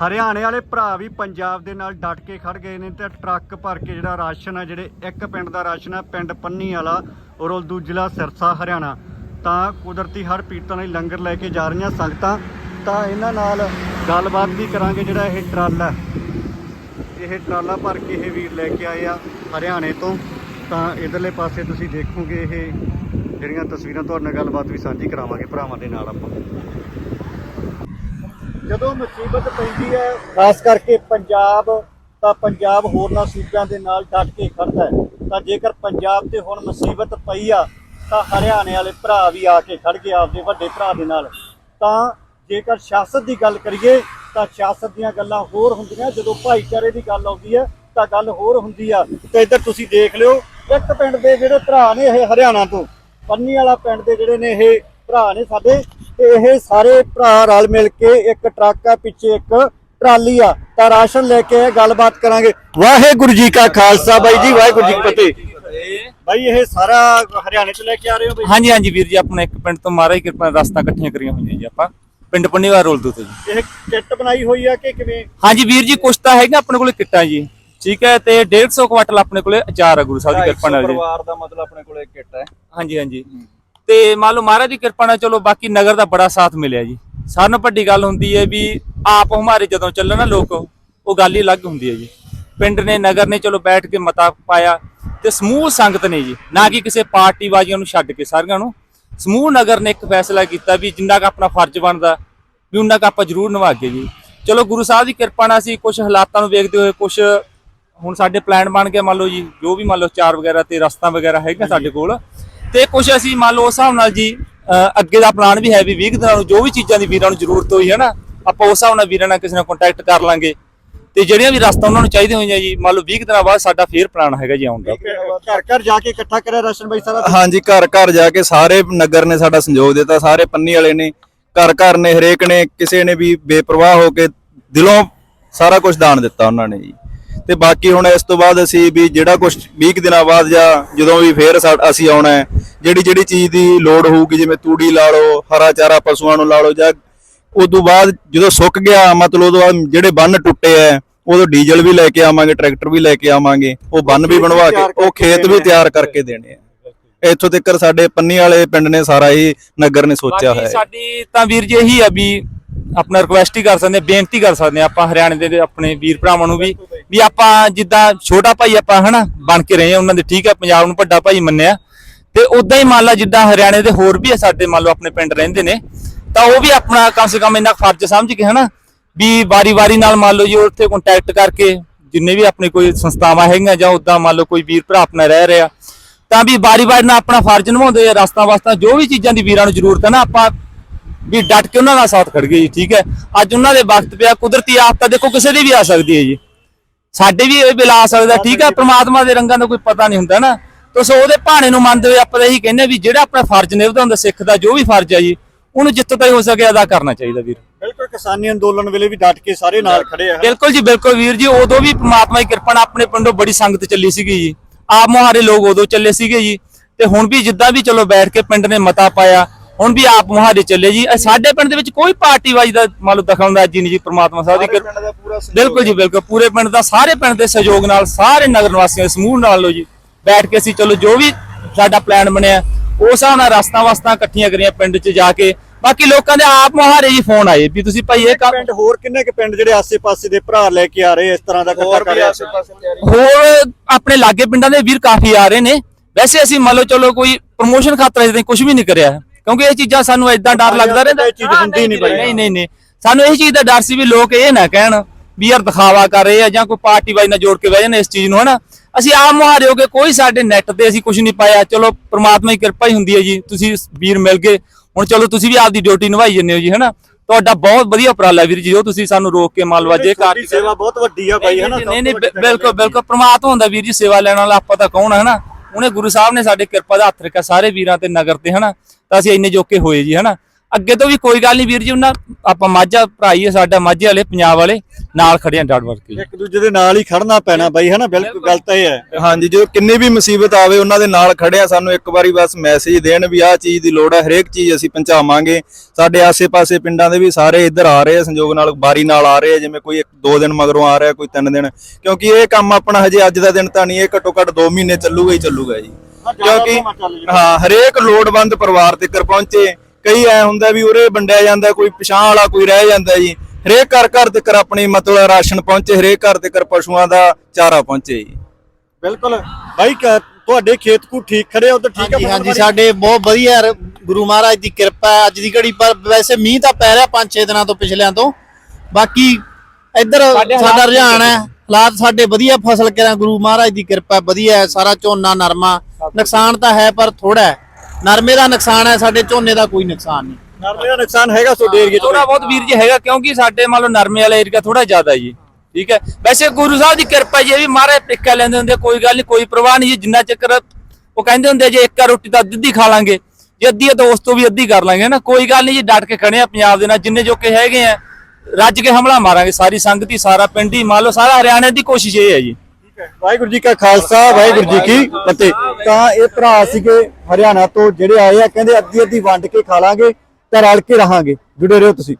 ਹਰਿਆਣੇ ਵਾਲੇ ਭਰਾ ਵੀ ਪੰਜਾਬ ਦੇ ਨਾਲ ਡਟ ਕੇ ਖੜ ਗਏ ਨੇ ਤੇ ਟਰੱਕ ਭਰ ਕੇ ਜਿਹੜਾ ਰਾਸ਼ਨ ਆ, ਜਿਹੜੇ ਇੱਕ ਪਿੰਡ ਦਾ ਰਾਸ਼ਨ ਆ, ਪਿੰਡ ਪੰਨੀ ਵਾਲਾ ਔਰ ਉਲਦੂ ਜ਼ਿਲ੍ਹਾ ਸਿਰਸਾ, ਹਰਿਆਣਾ। ਤਾਂ ਕੁਦਰਤੀ ਹਰ ਪੀੜਤਾਂ ਲਈ ਲੰਗਰ ਲੈ ਕੇ ਜਾ ਰਹੀਆਂ ਸੰਗਤਾਂ। ਤਾਂ ਇਹਨਾਂ ਨਾਲ ਗੱਲਬਾਤ ਵੀ ਕਰਾਂਗੇ ਜਿਹੜਾ ਇਹ ਟਰਾਲਾ ਇਹ ਟਰਾਲਾ ਭਰ ਕੇ ਇਹ ਵੀਰ ਲੈ ਕੇ ਆਏ ਆ ਹਰਿਆਣੇ ਤੋਂ। ਤਾਂ ਇਧਰਲੇ ਪਾਸੇ ਤੁਸੀਂ ਦੇਖੋਗੇ ਇਹ ਜਿਹੜੀਆਂ ਤਸਵੀਰਾਂ, ਤੁਹਾਡੇ ਨਾਲ ਗੱਲਬਾਤ ਵੀ ਸਾਂਝੀ ਕਰਾਵਾਂਗੇ ਭਰਾਵਾਂ ਦੇ ਨਾਲ ਆਪਾਂ। ਜਦੋਂ ਮੁਸੀਬਤ ਪੈਂਦੀ ਹੈ, ਖਾਸ ਕਰਕੇ ਪੰਜਾਬ, ਤਾਂ ਪੰਜਾਬ ਹੋਰਨਾਂ ਸੂਬਿਆਂ ਦੇ ਨਾਲ ਡਟ ਕੇ ਖੜਦਾ ਹੈ। ਤਾਂ ਜੇਕਰ ਪੰਜਾਬ ਤੇ ਹੁਣ ਮੁਸੀਬਤ ਪਈ ਆ, ਤਾਂ ਹਰਿਆਣੇ ਵਾਲੇ ਭਰਾ ਵੀ ਆ ਕੇ ਖੜ ਗਏ ਆਪਦੇ ਵੱਡੇ ਭਰਾ ਦੇ ਨਾਲ। ਤਾਂ ਜੇਕਰ ਸਿਆਸਤ ਦੀ ਗੱਲ ਕਰੀਏ, ਤਾਂ ਸਿਆਸਤ ਦੀਆਂ ਗੱਲਾਂ ਹੋਰ ਹੁੰਦੀਆਂ। ਜਦੋਂ ਭਾਈਚਾਰੇ ਦੀ ਗੱਲ ਆਉਂਦੀ ਹੈ, ਤਾਂ ਗੱਲ ਹੋਰ ਹੁੰਦੀ ਆ। ਤੇ ਇੱਧਰ ਤੁਸੀਂ ਦੇਖ ਲਿਓ, ਇੱਕ ਪਿੰਡ ਦੇ ਜਿਹੜੇ ਭਰਾ ਨੇ ਇਹ ਹਰਿਆਣਾ ਤੋਂ ਪੰਨੀ ਵਾਲਾ ਪਿੰਡ ਦੇ ਜਿਹੜੇ ਨੇ ਇਹ ਭਰਾ ਨੇ ਸਾਡੇ ਇਹ ਸਾਰੇ ਭਰਾ ਰਲ ਮਿਲ ਕੇ ਇੱਕ ਟਰੱਕ ਆ ਪਿੱਛੇ ਇੱਕ ਟਰਾਲੀ ਆ। ਤਾਂ ਰਾਸ਼ਨ ਲੈ ਕੇ ਆਏ, ਗੱਲਬਾਤ ਕਰਾਂਗੇ। ਵਾਹਿਗੁਰੂ ਜੀ ਕਾ ਖਾਲਸਾ ਬਾਈ ਜੀ ਵਾਹਿਗੁਰੂ ਜੀ ਕੀ ਫਤਿਹ। ਬਾਈ ਇਹ ਸਾਰਾ ਹਰਿਆਣੇ ਤੋਂ ਲੈ ਕੇ ਆ ਰਹੇ ਹੋ ਬਾਈ? ਹਾਂਜੀ ਹਾਂਜੀ ਵੀਰ ਜੀ ਆਪਣਾ ਇੱਕ ਪਿੰਡ ਤੋਂ ਮਹਾਰਾਜ ਕਿਰਪਾ ਨਾਲ ਰਸਤਾ ਇਕੱਠੀਆਂ ਕਰੀਆਂ ਹੋਈਆਂ ਜੀ ਆਪਾਂ। ਪਿੰਡ ਪੰਨੀਵਾਲ ਰੋਲ ਤੋਂ ਜੀ। ਇਹ ਕਿੱਟ ਬਣਾਈ ਹੋਈ ਆ ਕਿ ਕਿਵੇਂ? ਹਾਂਜੀ ਵੀਰ ਜੀ ਕੁਛ ਤਾਂ ਹੈਗਾ ਆਪਣੇ ਕੋਲੇ ਕਿੱਟਾਂ ਜੀ। ਠੀਕ ਹੈ ਤੇ 150 ਕੁਆਟਲ ਆਪਣੇ ਕੋਲੇ ਅਚਾਰ ਆ ਗੁਰੂ ਸਾਹਿਬ ਦੀ ਕਿਰਪਾ ਨਾਲ ਜੀ। ਪਰਿਵਾਰ ਦਾ ਮਤਲਬ ਆਪਣੇ ਕੋਲ ਇੱਕ ਕਿੱਟ ਹੈ। ਹਾਂਜੀ ਹਾਂਜੀ। ਤੇ ਮੰਨ ਲਓ ਮਹਾਰਾਜ ਦੀ ਕਿਰਪਾ ਨਾਲ ਚਲੋ ਬਾਕੀ ਨਗਰ ਦਾ ਬੜਾ ਸਾਥ ਮਿਲਿਆ ਜੀ। ਸਾਰਿਆਂ ਨਾਲੋਂ ਵੱਡੀ ਗੱਲ ਹੁੰਦੀ ਹੈ ਵੀ ਆਪ ਹਮਾਰੇ ਜਦੋਂ ਚੱਲਣ ਲੋਕ ਉਹ ਗੱਲ ਹੀ ਅਲੱਗ ਹੁੰਦੀ ਹੈ ਜੀ। ਪਿੰਡ ਨੇ ਨਗਰ ਨੇ ਚਲੋ ਬੈਠ ਕੇ ਮਤਾ ਪਾਇਆ ਤੇ ਸਮੂਹ ਸੰਗਤ ਨੇ ਜੀ ਨਾ ਕਿ ਕਿਸੇ ਪਾਰਟੀ ਬਾਜ਼ੀਆਂ ਨੂੰ ਛੱਡ ਕੇ ਸਾਰਿਆਂ ਨੂੰ। ਸਮੂਹ ਨਗਰ ਨੇ ਇੱਕ ਫੈਸਲਾ ਕੀਤਾ ਵੀ ਜਿੰਨਾ ਕੁ ਆਪਣਾ ਫਰਜ਼ ਬਣਦਾ ਵੀ ਉਹਨਾਂ ਕੁ ਆਪਾਂ ਜ਼ਰੂਰ ਨਿਭਾਗੇ ਜੀ। ਚਲੋ ਗੁਰੂ ਸਾਹਿਬ ਦੀ ਕਿਰਪਾ ਨਾਲ ਅਸੀਂ ਕੁਝ ਹਾਲਾਤਾਂ ਨੂੰ ਵੇਖਦੇ ਹੋਏ ਕੁਝ ਹੁਣ ਸਾਡੇ ਪਲਾਨ ਬਣ ਗਏ ਮੰਨ ਲਓ ਜੀ ਜੋ ਵੀ ਮੰਨ ਲਓ ਚਾਰ ਵਗੈਰਾ ਤੇ ਰਸਤਾ ਵਗੈਰਾ ਹੈਗਾ ਸਾਡੇ ਕੋਲ ਤੇ ਕੁਝ ਅਸੀਂ ਮੰਨ ਲਓ ਉਸ ਹਿਸਾਬ ਨਾਲ ਜੀ ਅੱਗੇ ਦਾ ਪਲਾਨ ਵੀ ਹੈ ਵੀ 20 ਕੁ ਦਿਨਾਂ ਨੂੰ ਜੋ ਵੀ ਚੀਜ਼ਾਂ ਦੀ ਵੀਰਾਂ ਨੂੰ ਜ਼ਰੂਰਤ ਹੋਈ ਹੈ ਨਾ ਆਪਾਂ ਉਸ ਹਿਸਾਬ ਨਾਲ ਵੀਰਾਂ ਨਾਲ ਕਿਸੇ ਨਾਲ ਕੰਟੈਕਟ ਕਰ ਲਾਂਗੇ। ਤੇ ਜਿਹੜੀਆਂ ਵੀ ਰਸਤਾ ਉਹਨਾਂ ਨੂੰ ਚਾਹੀਦੇ ਹੋਈਆਂ ਜੀ ਮੰਨ ਲਓ 20 ਕੁ ਦਿਨਾਂ ਬਾਅਦ ਸਾਡਾ ਫੇਰ ਪਲਾਨ ਹੈਗਾ ਜੀ ਆਉਣ ਦਾ। ਘਰ ਘਰ ਜਾ ਕੇ ਇਕੱਠਾ ਕਰਿਆ ਰਾਸ਼ਨ ਬਾਈ ਸਾਰਾ ਹਾਂਜੀ ਘਰ ਘਰ ਜਾ ਕੇ ਸਾਰੇ ਨਗਰ ਨੇ ਸਾਡਾ ਸੰਯੋਗ ਦਿੱਤਾ ਸਾਰੇ ਪੰਨੀ ਵਾਲੇ ਨੇ ਘਰ ਘਰ ਨੇ ਹਰੇਕ ਨੇ ਕਿਸੇ ਨੇ ਵੀ ਬੇਪਰਵਾਹ ਹੋ ਕੇ ਦਿਲੋਂ ਸਾਰਾ ਕੁਝ ਦਾਨ ਦਿੱਤਾ ਉਹਨਾਂ ਨੇ ਜੀ। ਤੇ ਬਾਕੀ ਹੁਣ ਇਸ ਤੋਂ ਬਾਅਦ ਅਸੀਂ ਵੀ ਜਿਹੜਾ ਕੁਝ 20 ਕੁ ਦਿਨਾਂ ਬਾਅਦ ਜਾਂ ਜਦੋਂ ਵੀ ਫੇਰ ਅਸੀਂ ਆਉਣਾ ਹੈ ਜਿਹੜੀ ਜਿਹੜੀ ਚੀਜ਼ ਦੀ ਲੋੜ ਹੋਊਗੀ ਜਿਵੇਂ ਤੂੜੀ ਲਾ ਲਓ ਹਰਾ ਚਾਰਾ ਪਸ਼ੂਆਂ ਨੂੰ ਲਾ ਲਓ ਜਾਂ ਉਦੋਂ ਬਾਅਦ ਜਦੋਂ ਸੁੱਕ ਗਿਆ ਮਤਲਬ ਉਦੋਂ ਬਾਅਦ ਜਿਹੜੇ ਬੰਨ ਟੁੱਟੇ ਐ ਉਦੋਂ ਡੀਜ਼ਲ ਵੀ ਲੈ ਕੇ ਆਵਾਂਗੇ ਟਰੈਕਟਰ ਵੀ ਲੈ ਕੇ ਆਵਾਂਗੇ ਉਹ ਬੰਨ ਵੀ ਬਣਵਾ ਕੇ ਉਹ ਖੇਤ ਵੀ ਤਿਆਰ ਕਰਕੇ ਦੇਣੇ ਆ। ਇੱਥੋਂ ਤੱਕ ਸਾਡੇ ਪੰਨੀ ਵਾਲੇ ਪਿੰਡ ਨੇ ਸਾਰਾ ਹੀ ਨਗਰ ਨੇ ਸੋਚਿਆ ਹੋਇਆ ਹੈ। ਸਾਡੀ ਤਾਂ ਵੀਰ ਜੀ ਇਹੀ ਆ ਵੀ ਆਪਣਾ ਰਿਕੁਐਸਟ ਹੀ ਕਰ ਸਕਦੇ ਬੇਨਤੀ ਕਰ ਸਕਦੇ ਹਾਂ ਆਪਾਂ ਹਰਿਆਣੇ ਦੇ ਆਪਣੇ ਵੀਰ ਭਰਾਵਾਂ ਨੂੰ ਵੀ ਵੀ ਆਪਾਂ ਜਿੱਦਾਂ ਛੋਟਾ ਭਾਈ ਆਪਾਂ ਹਨਾ ਬਣ ਕੇ ਰਹੇ ਹਾਂ, ਉਹਨਾਂ ਦੇ ਠੀਕ ਹੈ, ਪੰਜਾਬ ਨੂੰ ਵੱਡਾ ਭਾਈ ਮੰਨਿਆ। ਤੇ ਉਦਾਂ ਹੀ ਮੰਨ ਲਾ ਜਿੱਦਾਂ ਹਰਿਆਣੇ ਦੇ ਹੋਰ ਵੀ ਆ ਸਾਡੇ ਮੰਨ ਲਓ ਆਪਣੇ ਪਿੰਡ ਰਹਿੰਦੇ ਨੇ, ਤਾਂ ਉਹ ਵੀ ਆਪਣਾ ਕਮ ਸੇ ਕਮ ਇੰਨਾ ਫਰਜ਼ ਸਮਝ ਕੇ ਹਨਾ ਵੀ ਵਾਰੀ-ਵਾਰੀ ਨਾਲ ਮੰਨ ਲਓ ਜੀ ਉੱਥੇ ਕੰਟੈਕਟ ਕਰਕੇ ਜਿੰਨੇ ਵੀ ਆਪਣੇ ਕੋਈ ਸੰਸਥਾਵਾਂ ਹੈਗੀਆਂ ਜਾਂ ਉਦਾਂ ਮੰਨ ਲਓ ਕੋਈ ਵੀਰ ਭਰਾ ਆਪਣਾ ਰਹਿ ਰਿਹਾ, ਤਾਂ ਵੀ ਵਾਰੀ-ਵਾਰੀ ਨਾਲ ਆਪਣਾ ਫਰਜ਼ ਨਿਭਾਉਂਦੇ ਆ, ਰਸਤਾ ਵਾਸਤਾ ਜੋ ਵੀ ਚੀਜ਼ਾਂ ਦੀ ਵੀਰਾਂ ਨੂੰ ਜ਼ਰੂਰਤ ਹੈ ਨਾ, ਆਪਾਂ ਵੀ ਡਟ ਕੇ ਉਹਨਾਂ ਦਾ ਸਾਥ ਖੜ ਗਏ ਜੀ, ਠੀਕ ਹੈ। ਅੱਜ ਉਹਨਾਂ ਦੇ ਵਕਤ ਪਿਆ, ਕੁਦਰਤੀ ਆਫਤ ਤਾਂ ਦੇਖੋ ਕਿਸੇ ਦੀ ਵੀ ਆ ਸਕਦੀ ਹੈ ਜੀ। ਸਾਡੇ ਵੀ ਇਹ ਆ ਸਕਦਾ ਠੀਕ ਹੈ ਪ੍ਰਮਾਤਮਾ ਦੇ ਰੰਗਾਂ ਦਾ ਕੋਈ ਪਤਾ ਨਹੀਂ ਹੁੰਦਾ ਨਾ। ਤਾਂ ਸੋ ਉਹਦੇ ਭਾਣੇ ਨੂੰ ਮੰਨਦੇ ਹੋਏ ਆਪਾਂ ਇਹੀ ਕਹਿੰਦੇ ਵੀ ਜਿਹੜਾ ਆਪਣਾ ਫਰਜ਼ ਨਿਭਦਾ ਹੁੰਦਾ ਸਿੱਖ ਦਾ ਜੋ ਵੀ ਫਰਜ਼ ਹੈ ਜੀ ਉਹਨੂੰ ਜਿੱਥੋਂ ਤਾਈਂ ਹੋ ਸਕੇ ਅਦਾ ਕਰਨਾ ਚਾਹੀਦਾ ਵੀਰ। ਬਿਲਕੁਲ ਕਿਸਾਨੀ ਅੰਦੋਲਨ ਵੇਲੇ ਵੀ ਡਟ ਕੇ ਸਾਰੇ ਨਾਲ ਖੜੇ ਆ ਬਿਲਕੁਲ ਜੀ ਬਿਲਕੁਲ ਵੀਰ ਜੀ ਉਦੋਂ ਵੀ ਪ੍ਰਮਾਤਮਾ ਦੀ ਕਿਰਪਾ ਨਾਲ ਆਪਣੇ ਪਿੰਡੋਂ ਬੜੀ ਸੰਗਤ ਚੱਲੀ ਸੀਗੀ ਜੀ। ਆਪ ਮੁਹਾਰੇ ਲੋਕ ਉਦੋਂ ਚੱਲੇ ਸੀਗੇ ਜੀ। ਤੇ ਹੁਣ ਵੀ ਜਿੱਦਾਂ ਵੀ ਚਲੋ ਬੈਠ ਕੇ ਪਿੰਡ ਨੇ ਮਤਾ ਪਾਇਆ ਹੁਣ ਵੀ ਆਪ ਮੁਹਾਰੇ ਚੱਲੇ ਜੀ। ਸਾਡੇ ਪਿੰਡ ਦੇ ਵਿੱਚ ਕੋਈ ਪਾਰਟੀ ਵਾਜੀ ਦਾ ਮੰਨ ਲਓ ਦਖਲਅੰਦਾਜ਼ੀ ਨਹੀਂ ਜੀ ਪ੍ਰਮਾਤਮਾ ਸਾਹਿਬ ਦੀ ਕਿਰਪਾ ਬਿਲਕੁਲ ਜੀ ਬਿਲਕੁਲ। ਪੂਰੇ ਪਿੰਡ ਦਾ ਸਾਰੇ ਪਿੰਡ ਦੇ ਸਹਿਯੋਗ ਨਾਲ ਸਾਰੇ ਨਗਰ ਨਿਵਾਸੀਆਂ ਦੇ ਸਮੂਹ ਨਾਲ ਲੋ ਜੀ। ਬੈਠ ਕੇ ਅਸੀਂ ਚਲੋ ਜੋ ਵੀ ਸਾਡਾ ਪਲਾਨ ਬਣਿਆ ਉਸ ਹਿਸਾਬ ਨਾਲ ਰਸਤਾ ਵਸਤਾਂ ਇਕੱਠੀਆਂ ਕਰੀਆਂ ਪਿੰਡ 'ਚ ਜਾ ਕੇ। ਬਾਕੀ ਲੋਕਾਂ ਦੇ ਆਪ ਮੁਹਾਰੇ ਜੀ ਫੋਨ ਆਏ ਵੀ ਤੁਸੀਂ ਭਾਈ ਇਹ ਕੰਮ ਪਿੰਡ ਹੋਰ ਕਿੰਨੇ ਕੁ ਪਿੰਡ ਜਿਹੜੇ ਆਸੇ-ਪਾਸੇ ਦੇ ਭਰਾ ਲੈ ਕੇ ਆ ਰਹੇ ਇਸ ਤਰ੍ਹਾਂ ਦਾ ਇਕੱਠਾ ਕਰ ਰਹੇ ਹੋਰ ਆਪਣੇ ਲਾਗੇ ਪਿੰਡਾਂ ਦੇ ਵੀਰ ਕਾਫੀ ਆ ਰਹੇ ਨੇ। ਵੈਸੇ ਅਸੀਂ ਮੰਨ ਲਓ ਚਲੋ ਕੋਈ ਪ੍ਰੋਮੋਸ਼ਨ ਖਾਤਰ ਅਜੇ ਕੁਝ ਵੀ ਨਹੀਂ ਕਰਿਆ। ਕਿਉਂਕਿ ਇਹ ਚੀਜ਼ਾਂ ਸਾਨੂੰ ਇਦਾਂ ਡਰ ਲੱਗਦਾ ਰਹਿੰਦਾ। ਇਹ ਚੀਜ਼ ਹੁੰਦੀ ਨਹੀਂ ਬਾਈ। ਨਹੀਂ ਨਹੀਂ ਨਹੀਂ। ਸਾਨੂੰ ਇਹ ਚੀਜ਼ ਦਾ ਡਰ ਸੀ ਵੀ ਲੋਕ ਇਹ ਨਾ ਕਹਿਣ ਵੀ ਯਾਰ ਦਿਖਾਵਾ ਕਰ ਰਹੇ ਆ ਜਾਂ ਕੋਈ ਪਾਰਟੀ ਵਾਈ ਨਾਲ ਜੋੜ ਕੇ ਬਹਿ ਜਾਣ ਇਸ ਚੀਜ਼ ਨੂੰ ਹਨਾ? ਅਸੀਂ ਆਪ ਮੁਹਾਰੇ ਹੋ ਕੇ ਕੋਈ ਸਾਡੇ ਨੈਟ ਤੇ ਅਸੀਂ ਕੁਝ ਨਹੀਂ ਪਾਇਆ। ਚਲੋ ਪ੍ਰਮਾਤਮਾ ਦੀ ਕਿਰਪਾ ਹੀ ਹੁੰਦੀ ਹੈ ਜੀ। ਤੁਸੀਂ ਵੀਰ ਮਿਲ ਗਏ। ਹੁਣ ਚਲੋ ਤੁਸੀਂ ਵੀ ਆਪਦੀ ਡਿਊਟੀ ਨਿਭਾਈ ਜੰਨੇ ਹੋ ਜੀ ਹਨਾ? ਤੁਹਾਡਾ ਬਹੁਤ ਵਧੀਆ ਉਪਰਾਲਾ ਵੀਰ ਜੀ ਉਹ ਤੁਸੀਂ ਸਾਨੂੰ ਰੋਕ ਕੇ ਮੰਨ ਲਓ ਅੱਜ ਇਹ ਕਾਰ ਸੇਵਾ ਬਹੁਤ ਵੱਡੀ ਆ ਬਾਈ ਹਨਾ? ਨਹੀਂ ਨਹੀਂ ਬਿਲਕੁਲ ਬਿਲਕੁਲ। ਪ੍ਰਮਾਤਮਾ ਹੁੰਦਾ ਵੀਰ ਜੀ ਸੇਵਾ ਲੈਣ ਵਾਲਾ ਆਪਾਂ ਤਾਂ ਕੌਣ ਹੈ ਹਨਾ? ਉਹਨੇ ਗੁਰੂ ਸਾਹਿਬ ਨੇ ਸਾਡੇ ਕਿਰਪਾ ਦਾ ਹੱਥ ਰੱਖਿਆ ਸਾਰੇ ਵੀਰਾਂ ਤੇ ਨਗਰ ਤੇ, ਹਨਾ? ਤਾਂ ਅਸੀਂ ਇੰਨੇ ਜੋਕੇ ਹੋਏ ਜੀ, ਹਨਾ? ਅੱਗੇ ਤੋਂ ਵੀ ਕੋਈ ਗੱਲ ਨਹੀਂ ਵੀਰ ਜੀ, ਉਹਨਾਂ ਆਪਾਂ ਮਾਝਾ ਭਰਾਈ ਹੈ ਸਾਡਾ ਮਾਝੇ ਵਾਲੇ, ਪੰਜਾਬ ਵਾਲੇ। ਨਾਲ ਖੜੇ ਆ ਡਟ ਵੜ ਕੇ। ਇੱਕ ਦੂਜੇ ਦੇ ਨਾਲ ਹੀ ਖੜਨਾ ਪੈਣਾ ਬਾਈ ਹਨਾ? ਬਿਲਕੁਲ। ਗੱਲ ਤਾਂ ਇਹ ਹੈ। ਹਾਂਜੀ ਜਦੋਂ ਕਿੰਨੀ ਵੀ ਮੁਸੀਬਤ ਆਵੇ ਉਹਨਾਂ ਦੇ ਨਾਲ ਖੜੇ ਆ ਸਾਨੂੰ ਇੱਕ ਵਾਰੀ ਬਸ ਮੈਸੇਜ ਦੇਣ ਵੀ ਆਹ ਚੀਜ਼ ਦੀ ਲੋੜ ਹੈ ਹਰੇਕ ਚੀਜ਼ ਅਸੀਂ ਪਹੁੰਚਾਵਾਂਗੇ। ਸਾਡੇ ਆਸੇ-ਪਾਸੇ ਪਿੰਡਾਂ ਦੇ ਵੀ ਸਾਰੇ ਇੱਧਰ ਆ ਰਹੇ ਆ ਸੰਯੋਗ ਨਾਲ ਬਾਰੀ ਨਾਲ ਆ ਰਹੇ ਆ ਜਿਵੇਂ ਕੋਈ ਇੱਕ ਦੋ ਦਿਨ ਮਗਰੋਂ ਆ ਰਿਹਾ ਕੋਈ ਤਿੰਨ ਦਿਨ। ਕਿਉਂਕਿ ਇਹ ਕੰਮ ਆਪਣਾ ਹਜੇ ਅੱਜ ਦਾ ਦਿਨ ਤਾਂ ਨਹੀਂ ਇਹ ਘੱਟੋ ਘੱਟ 2 ਮਹੀਨੇ ਚੱਲੂਗਾ ਹੀ ਚੱਲੂਗਾ ਜੀ। ਕਿਉਂਕਿ। ਹਾਂ ਹਰੇਕ ਲੋੜਵੰਦ ਪਰਿਵਾਰ ਤੱਕ ਪਹੁੰਚੇ। ਕਈ ਐ ਹੁੰਦਾ ਵੀ ਉਰੇ ਵੰਡਿਆ ਜਾਂਦਾ ਕੋਈ ਪਛਾਣ ਵਾਲਾ ਕੋਈ ਰਹਿ ਜਾਂਦਾ ਜੀ। ਹਰੇਕ ਘਰ ਘਰ ਤੱਕ ਆਪਣੀ ਮਤਲਬ ਰਾਸ਼ਨ ਪਹੁੰਚੇ ਹਰੇਕ ਘਰ ਤੱਕ ਪਸ਼ੂਆਂ ਦਾ ਚਾਰਾ ਪਹੁੰਚੇ ਜੀ। ਬਿਲਕੁਲ। ਬਾਈ ਕ- ਤੁਹਾਡੇ ਖੇਤ ਕੂ ਠੀਕ ਖੜੇ ਹੋ ਤਾਂ ਠੀਕ ਹਾਂਜੀ ਹੈ ਹਾਂਜੀ ਸਾਡੇ ਬਹੁਤ ਵਧੀਆ ਗੁਰੂ ਮਹਾਰਾਜ ਦੀ ਕਿਰਪਾ ਹੈ। ਅੱਜ ਦੀ ਘੜੀ ਪਰ ਵੈਸੇ ਮੀਂਹ ਤਾਂ ਪੈ ਰਿਹਾ 5-6 ਦਿਨਾਂ ਤੋਂ ਪਿਛਲਿਆਂ ਤੋਂ। ਬਾਕੀ ਇੱਧਰ ਸਾਡੇ ਰੁਝਾਨ ਹੈ। ਹਾਲਾਤ ਸਾਡੇ ਵਧੀਆ ਫਸਲ ਕਿਰਾਂ ਗੁਰੂ ਮਹਾਰਾਜ ਦੀ ਕਿਰਪਾ ਹੈ, ਵਧੀਆ ਹੈ ਸਾਰਾ ਝੋਨਾ ਨਰਮਾ। ਨੁਕਸਾਨ ਤਾਂ ਹੈ ਪਰ ਥੋੜਾ ਹੈ। ਨਰਮੇ ਦਾ ਨੁਕਸਾਨ ਹੈ ਸਾਡੇ ਝੋਨੇ ਦਾ ਕੋਈ ਨੁਕਸਾਨ ਨਹੀਂ। ਨਰਮੇ ਦਾ ਨੁਕਸਾਨ ਹੈਗਾ ਤੁਹਾਡੇ ਏਰੀਏ 'ਚ ਥੋੜਾ ਬਹੁਤ ਵੀਰ ਜੀ ਹੈਗਾ ਕਿਉਂਕਿ ਸਾਡੇ ਮੰਨ ਲਓ ਨਰਮੇ ਵਾਲਾ ਏਰੀਆ ਥੋੜਾ ਜ਼ਿਆਦਾ ਜੀ ਠੀਕ ਹੈ। ਵੈਸੇ ਗੁਰੂ ਸਾਹਿਬ ਦੀ ਕਿਰਪਾ ਜੀ ਇਹ ਵੀ ਮਹਾਰਾਜ ਟਿੱਕਾ ਲੈਂਦੇ ਹੁੰਦੇ ਕੋਈ ਗੱਲ ਨਹੀਂ ਕੋਈ ਪ੍ਰਵਾਹ ਨਹੀਂ ਜਿੰਨਾ ਚੱਕਰ ਉਹ ਕਹਿੰਦੇ ਹੁੰਦੇ ਜੇ ਇੱਕ ਰੋਟੀ ਤਾਂ ਅੱਧੀ ਖਾ ਲਾਂਗੇ ਜੇ ਅੱਧੀ ਹੈ ਤਾਂ ਉਸ ਤੋਂ ਵੀ ਅੱਧੀ ਕਰ ਲਾਂਗੇ ਨਾ ਕੋਈ ਗੱਲ ਨਹੀਂ ਜੀ ਡਟ ਕੇ ਖੜੇ ਆ ਪੰਜਾਬ ਦੇ ਨਾਲ ਜਿੰਨੇ ਜੋਕੇ ਹੈਗੇ ਆ ਰੱਜ ਕੇ ਹਮਲਾ ਮਾਰਾਂਗੇ ਸਾਰੀ ਸੰਗਤੀ ਸਾਰਾ ਪਿੰਡ ਹੀ ਮੰਨ ਲਓ ਸਾਰਾ ਹਰਿਆਣੇ ਦੀ ਕੋਸ਼ਿਸ਼ ਇਹ ਹੈ ਜੀ। ਵਾਹਿਗੁਰੂ ਜੀ ਕਾ ਖਾਲਸਾ ਵਾਹਿਗੁਰੂ ਜੀ ਕੀ ਫਤਿਹ। ਤਾਂ ਇਹ ਭਰਾ ਸੀਗੇ ਹਰਿਆਣਾ ਤੋਂ ਜਿਹੜੇ ਆਏ ਆ ਕਹਿੰਦੇ ਅੱਧੀ ਅੱਧੀ ਵੰਡ ਕੇ ਖਾ ਲਾਂਗੇ। ਤਾਂ ਰਲ ਕੇ ਰਹਾਂਗੇ। ਜੁੜੇ ਰਹੋ ਤੁਸੀਂ।